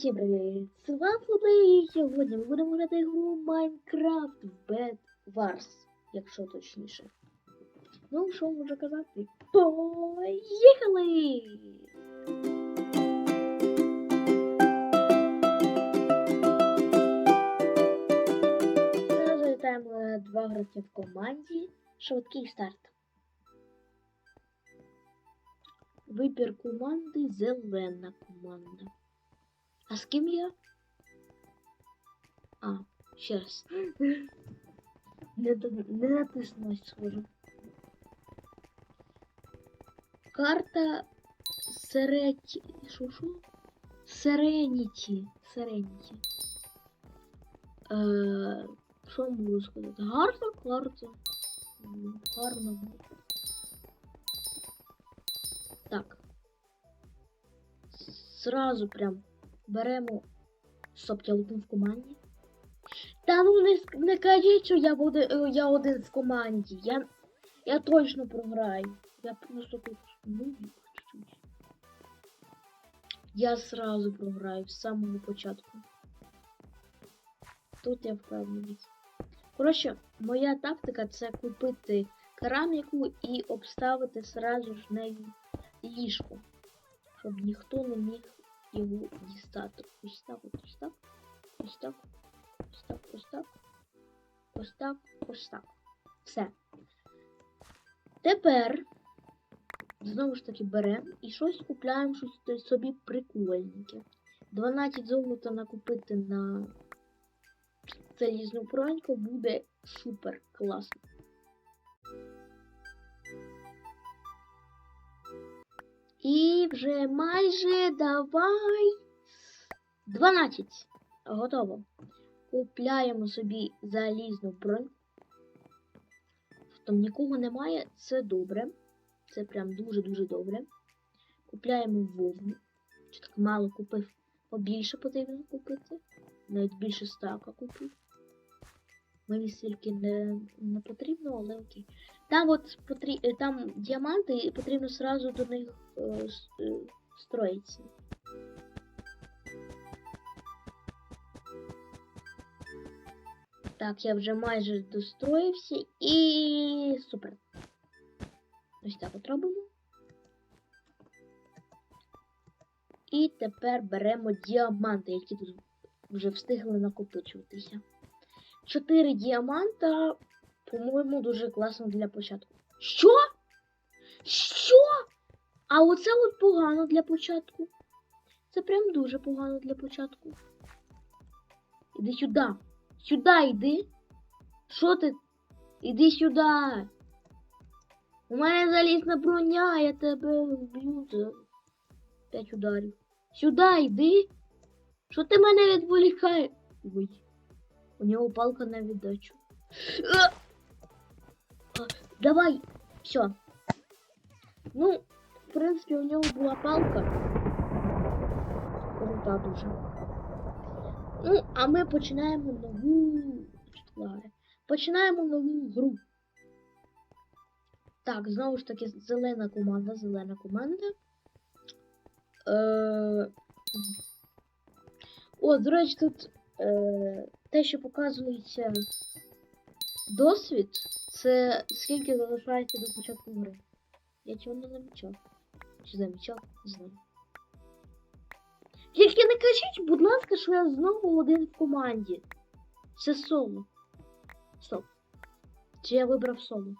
Усім привіт! З вами і сьогодні ми будемо грати гру Minecraft Bed Wars, якщо точніше. Ну, що можу казати? Поїхали! Зараз вітаємо два гравця в команді. Швидкий старт. Вибір команди зелена команда. А з ким я? А, раз. Не, не натиснулась схоже. Карта Сереті. Що що? Сереніті. Сереніті. Е, я можу сказати? Гарна карта. Гарна карта. Так. Сразу прям беремо. Стоп, я один в команді. Та ну не, не кажіть, що я буду, е, я один в команді. Я, я точно програю. Я просто тут ну, чуть-чуть. Я сразу програю з самого початку. Тут я впевнений. Коротше, моя тактика це купити кераміку і обставити сразу ж нею ліжко. Щоб ніхто не міг його дістати. Ось так, ось так, ось так, ось так, ось так, ось так, ось так. Все. Тепер знову ж таки беремо і щось купляємо щось собі прикольненьке. 12 золота накупити на залізну броньку буде супер класно. І вже майже давай. 12. Готово. Купляємо собі залізну бронь. Там нікого немає, це добре. Це прям дуже-дуже добре. Купляємо вовну. Чи так мало купив? Побільше потрібно купити. Навіть більше стака купив. Мені стільки не, не потрібно, але окей. Там от потрі... е, там діаманти, і потрібно сразу до них е, е, строїтися. Так, я вже майже достроївся і супер. Ось так от робимо. І тепер беремо діаманти, які тут вже встигли накопичуватися. Чотири діаманта, по-моєму, дуже класно для початку. Що? Що? А оце от погано для початку. Це прям дуже погано для початку. Іди сюди. Сюди йди. Що ти? Іди сюди. У мене залізна броня, я тебе вб'ю за п'ять ударів. Сюди йди. Що ти мене відволікаєш? Ой. У нього палка на віддачу. А! А, Давай, все. Ну, в принципі, у нього була палка. Крута дуже. Ну, а ми починаємо нову. Чотири. Починаємо нову гру. Так, знову ж таки, зелена команда, зелена команда. Е... О, до речі, тут е... те, що показується досвід, це скільки залишається до початку гри. Я цього не замічав. Чи замічав? Не знаю. Тільки не кажіть, будь ласка, що я знову один в команді. Це соло. Стоп. Чи я вибрав соло?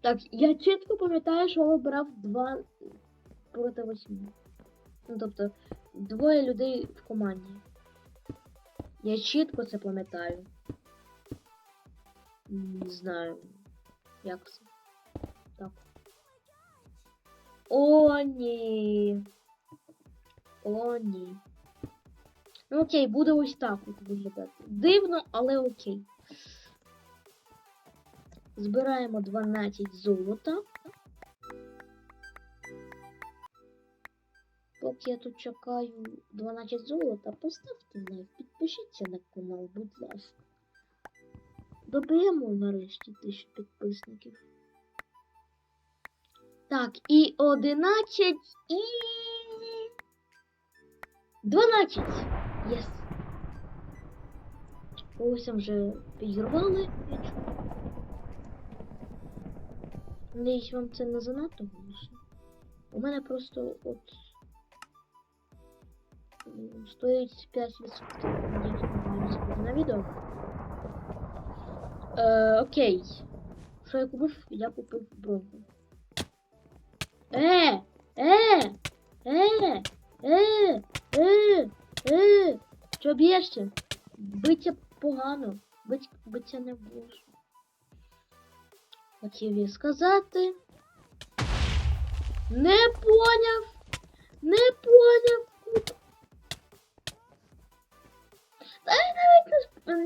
Так, я чітко пам'ятаю, що вибрав два проти восьми. Ну, тобто, двоє людей в команді. Я чітко це пам'ятаю. Не знаю. Як це? Так. О, ні. О, ні. Ну окей, буде ось так от виглядати. Дивно, але окей. Збираємо 12 золота. Поки я тут чекаю 12 золота, поставте лайк, підпишіться на канал, будь ласка. Доб'ємо нарешті 1000 підписників. Так, і 11 і 12! Єс! Ось там вже підірвали. Надіюсь, вам це не занадто голосно. У мене просто от стоїть 5%. Надіюсь, нормально на відео. Е, окей. Що я купив? Я купив броньку. Е! Е! Е! Е! Е! Е! Що б'єшся? Биться погано. Бить, биться не можна. Хотів я сказати. Не поняв. Не поняв.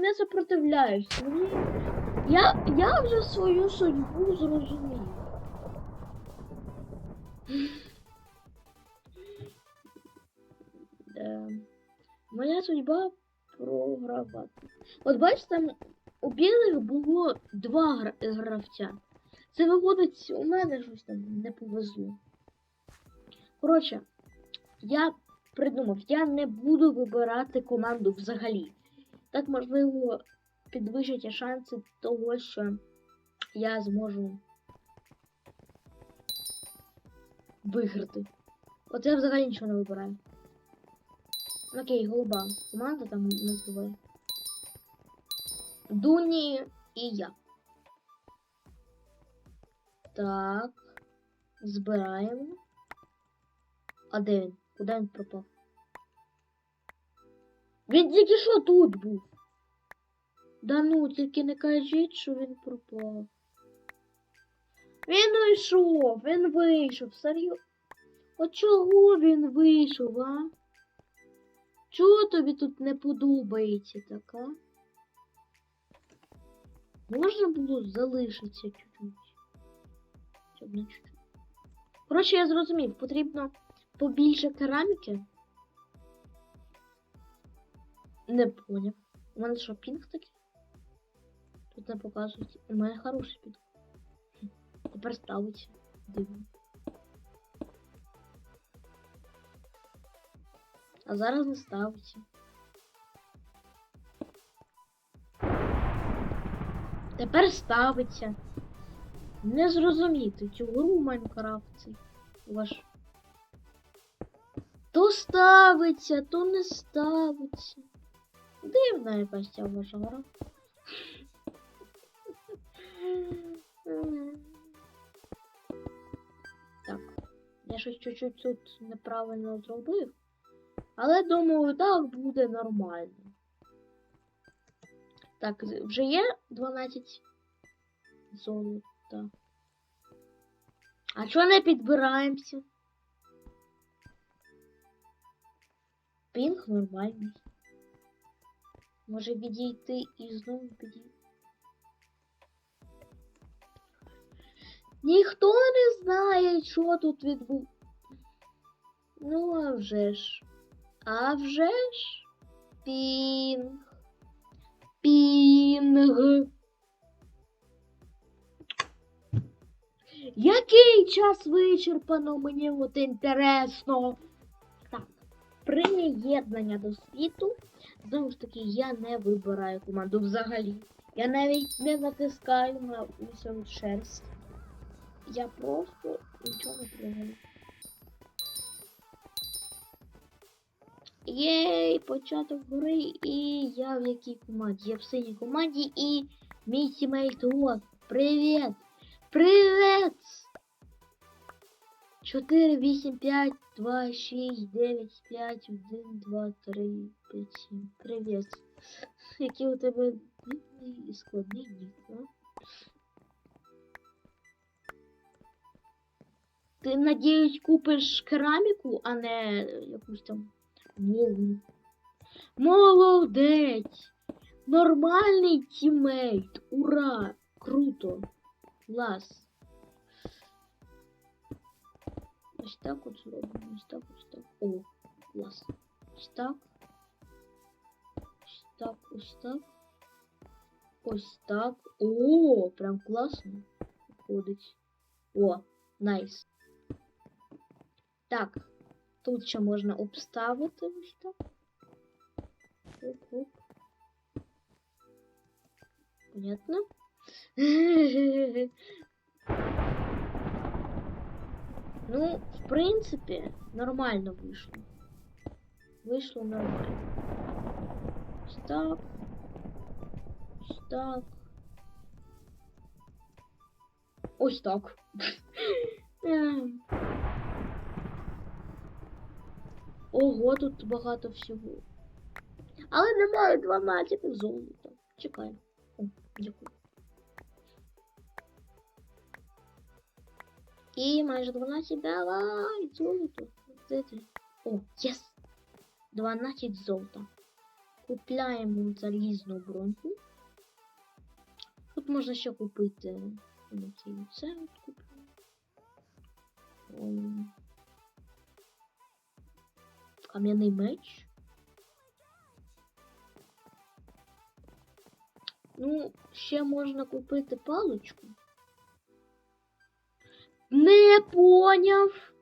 Не, сопротивляюсь. Я, я вже свою судьбу зрозумів. Да. Моя судьба програвати. От бачите, там у білих було два гра- гравця. Це виходить, у мене щось там не повезло. Коротше, я придумав, я не буду вибирати команду взагалі. Так, можливо, підвищаться шанси того, що я зможу виграти. От я взагалі нічого не вибираю. Окей, голуба. Команда там називає. Дуні і я. Так. Збираємо. А де він? Куди він пропав? Він тільки що тут був. Да ну, тільки не кажіть, що він пропав. Він вийшов, він вийшов, серйозно. От чого він вийшов, а? Чого тобі тут не подобається така? Можна було залишитися чуть-чуть. Щоб не чуть-чуть. Коротше, я зрозумів, потрібно побільше кераміки. Не поняв. У мене що, пінг такий? Тут не показують. У мене хороший пінг. Тепер ставиться. Дивно. А зараз не ставиться. Тепер ставиться. Не зрозуміти цю гру в Майнкрафті. Ваш. То ставиться, то не ставиться. Дивна якась ця ваша гра. Так, я щось чуть-чуть тут неправильно зробив. Але думаю, так буде нормально. Так, вже є 12 золота. А чого не підбираємося? Пінг нормальний. Може відійти і знову підійти. Ніхто не знає, що тут відбув. Ну, а вже ж. А вже ж. Пінг. Пінг. Який час вичерпано? Мені от інтересно. Так, приєднання до світу. Знову ж таки, я не вибираю команду взагалі. Я навіть не натискаю на усю шерсть. Я просто нічого не пригаю. Єй, початок гри, і я в якій команді? Я в синій команді і мій тімейт от. Привіт! Привіт! 4, 8, 5, 2, 6, 9, 5, 1, 2, 3, 5, 7. Привіт. Який у тебе дивний і складний нік, а? Ти, надіюсь, купиш кераміку, а не якусь там вовну. Молодець! Нормальний тімейт! Ура! Круто! Клас! Ось так от зробимо. Ось так, так. О, клас. Ось так. Ось так, ось так. О, прям класно. Виходить. О, найс. Так. Тут ще можна обставити ось так. Оп-оп. Понятно? Ну, в принципі, нормально вийшло. Вийшло нормально. Ось так. Ось так. Ого, тут багато всього. Але немає 12 золота. Чекаємо. О, дякую. І майже 12 давай, золото. О, єс! 12 золота. Купляємо залізну броньку. Тут можна ще купити. Це от Кам'яний меч. Ну, ще можна купити паличку. Не поняв.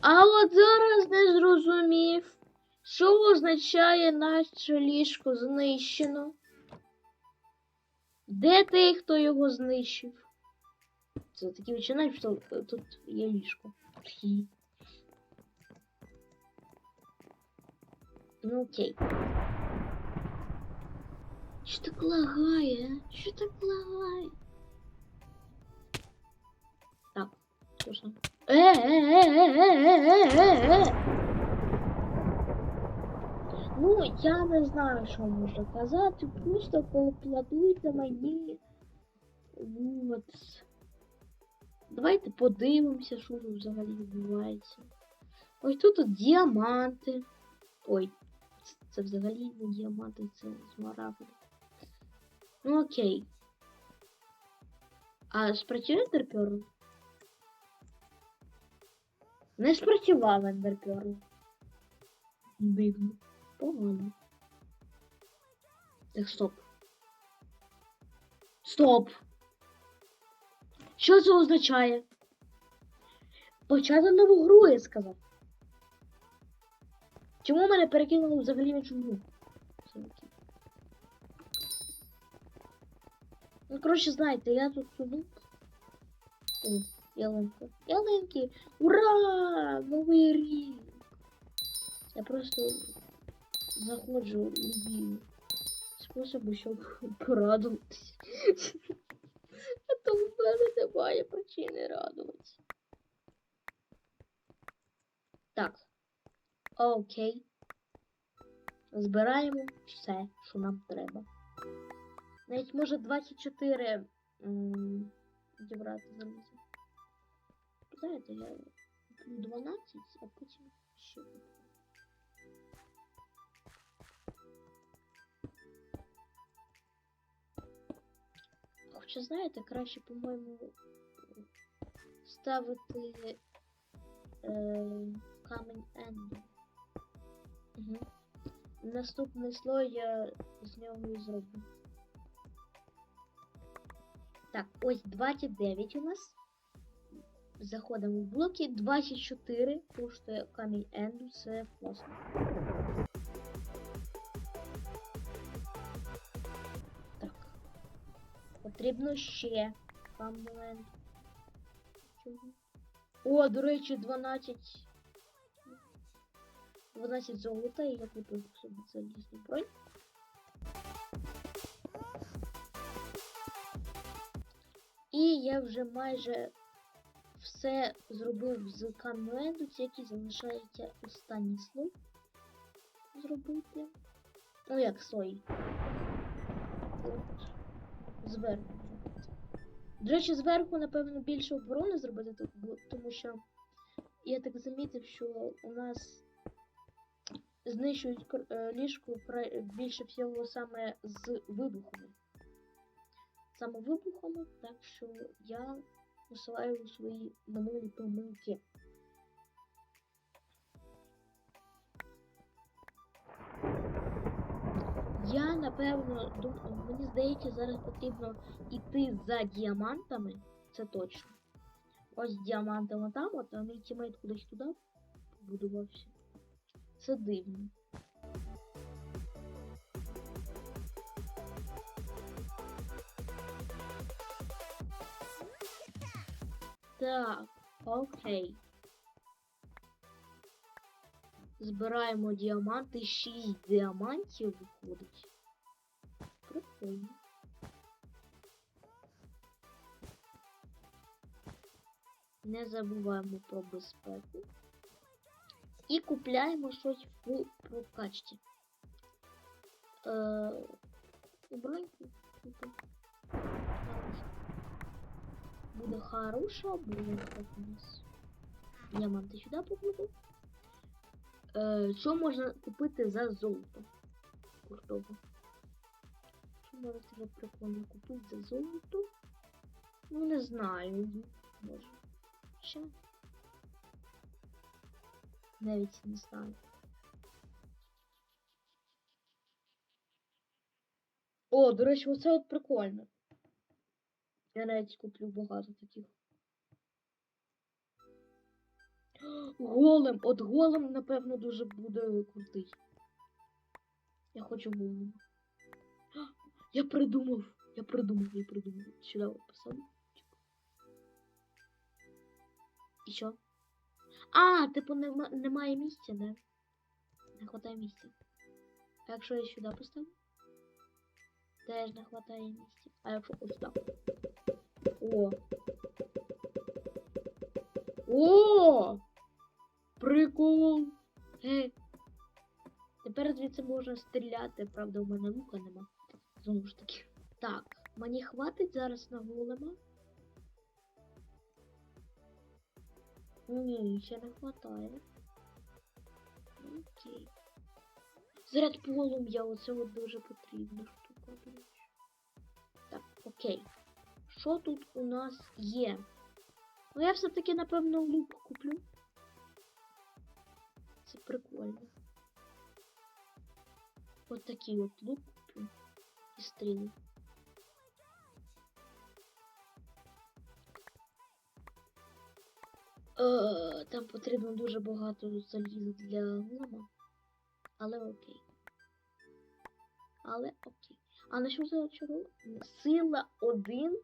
А от зараз не зрозумів, що означає наше ліжко знищено. Де той, хто його знищив? Це такі відчинає, що тут є ліжко. Ну окей. Що так лагає? Що так лагає? що ж там? Е-е-е-е-е-е-е-е! Ну, я не знаю, що можна казати. Просто поаплодуйте мені. Вот. Давайте подивимося, що тут взагалі відбувається. Ось тут от діаманти. Ой, це, це взагалі не діаманти, це смарагди. Ну окей. А спрацює ендерперл? Не спрацював ендерперл. Дивно. Погано. Так, стоп. Стоп! Що це означає? Почати нову гру, я сказав. Чому мене перекинули взагалі в іншу гру? Ну, коротше, знаєте, я тут сиду. О, ялинка. Ялинки! Ура! Новий рік! Я просто заходжу любі способи, щоб порадуватися. А то в мене немає причини радуватися. Так. Окей. Збираємо все, що нам треба. Навіть може 24 м, дібрати залізо. Знаєте, я куплю 12, а потім ще куплю. Хоча, знаєте, краще, по-моєму, ставити е, камінь Енду. Угу. Наступний слой я з нього і зроблю. Так, ось 29 у нас. Заходимо в блоки. 24 коштує камінь Енду, це класно. Так. Потрібно ще камінь. О, до речі, 12. 12 золота, і я купив собі залізну бронь. І я вже майже все зробив з каменду, тільки залишається останній слой зробити. Ну як слой. От. Зверху. До речі, зверху, напевно, більше оборони зробити, тому що я так замітив, що у нас знищують е, більше всього саме з вибухами. Саме вибухами, так що я посилаю свої минулі помилки. Я напевно думаю, мені здається, зараз потрібно йти за діамантами, це точно. Ось діамантами там, от а мій тімейт кудись туди побудувався. Це дивно. Так, окей. Збираємо діаманти. 6 діамантів виходить. Прикольно. Не забуваємо про безпеку. І купляємо щось в прокачці. Е, броньку. Буде хороша бронька у нас. Діаманти сюди покладу. Е, що можна купити за золото? Куртово. Що можна таке прикольно купити за золото? Ну, не знаю. Може. Ще? Навіть не знаю. О, до речі, оце от прикольно. Я навіть куплю багато таких. Голем! От голем, напевно, дуже буде крутий. Я хочу голем. Я придумав! Я придумав, я придумав. Сюди от посаду. І що? А, типу нема, немає місця, да? Не хватає місця. А якщо я сюди поставлю? Теж не хватає місця. А якщо ось так? О! О! Прикол! Гей! Тепер звідси можна стріляти, правда, у мене лука нема. Знову ж таки. Так, мені хватить зараз на голема. Ні, ще не хватає. Окей. Заряд полум'я, оце от дуже потрібна штука. Так, окей. Що тут у нас є? Ну я все-таки, напевно, лук куплю. Це прикольно. От такий от лук куплю. І стріли. Е, Там потрібно дуже багато заліза для голема. Але окей. Але окей. А на що за чару? Сила 1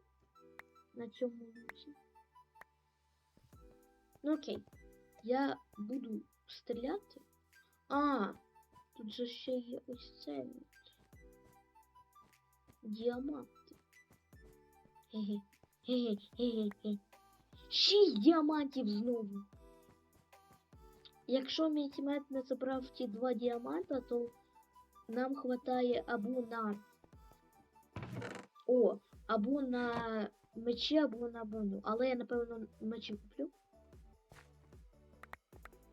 на цьому луці. Ну окей. Я буду стріляти. А, тут же ще є ось це от. Діаманти. Хе-хе. Шість діамантів знову. Якщо мій тімет не забрав ті два діаманта, то нам хватає або на. О, або на мечі, або на броню. Але я, напевно, мечі куплю.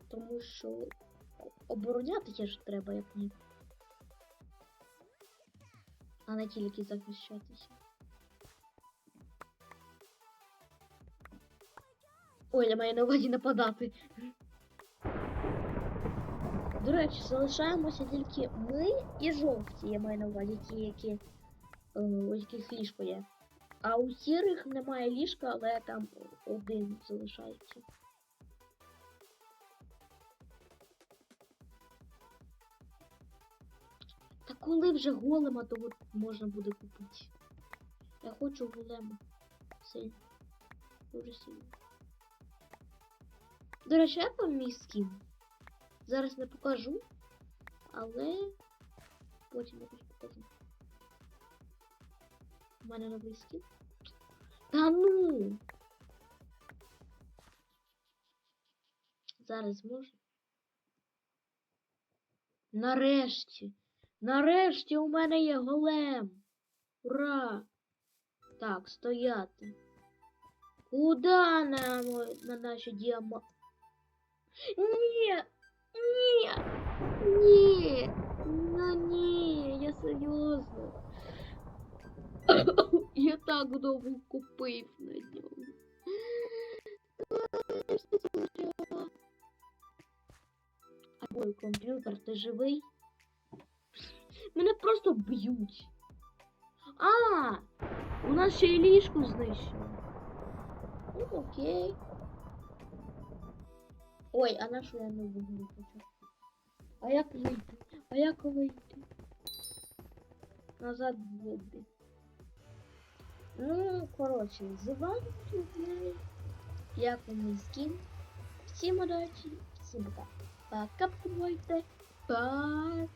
Тому що оборонятися ж треба, як ні. А не тільки захищатися. Ой, я маю на увазі нападати. До речі, залишаємося тільки ми і жовті, я маю на увазі ті, які е, у яких ліжко є. А у сірих немає ліжка, але там один залишається. Та коли вже голема, то от можна буде купити. Я хочу голема. Сильно. Дуже сильно. До речі, як вам мій скін? Зараз не покажу, але потім якось покажу. У мене новий скін. Та ну! Зараз можу. Нарешті! Нарешті у мене є голем! Ура! Так, стояти. Куда нам на наші діаманти? Ні! Ні! Ні! Ну ні, я серйозно. я так довго купив на ньому. А мой комп'ютер, ти живий? Мене просто б'ють. А, у нас ще й ліжку знищено. Ну, окей. Ой, а на що я не вигнув хочу? А як вийти? А як вийти? Назад вийти. Ну, коротше, з вами був як вам скін. Всім удачі, всім пока. Пока, бувайте. Пока.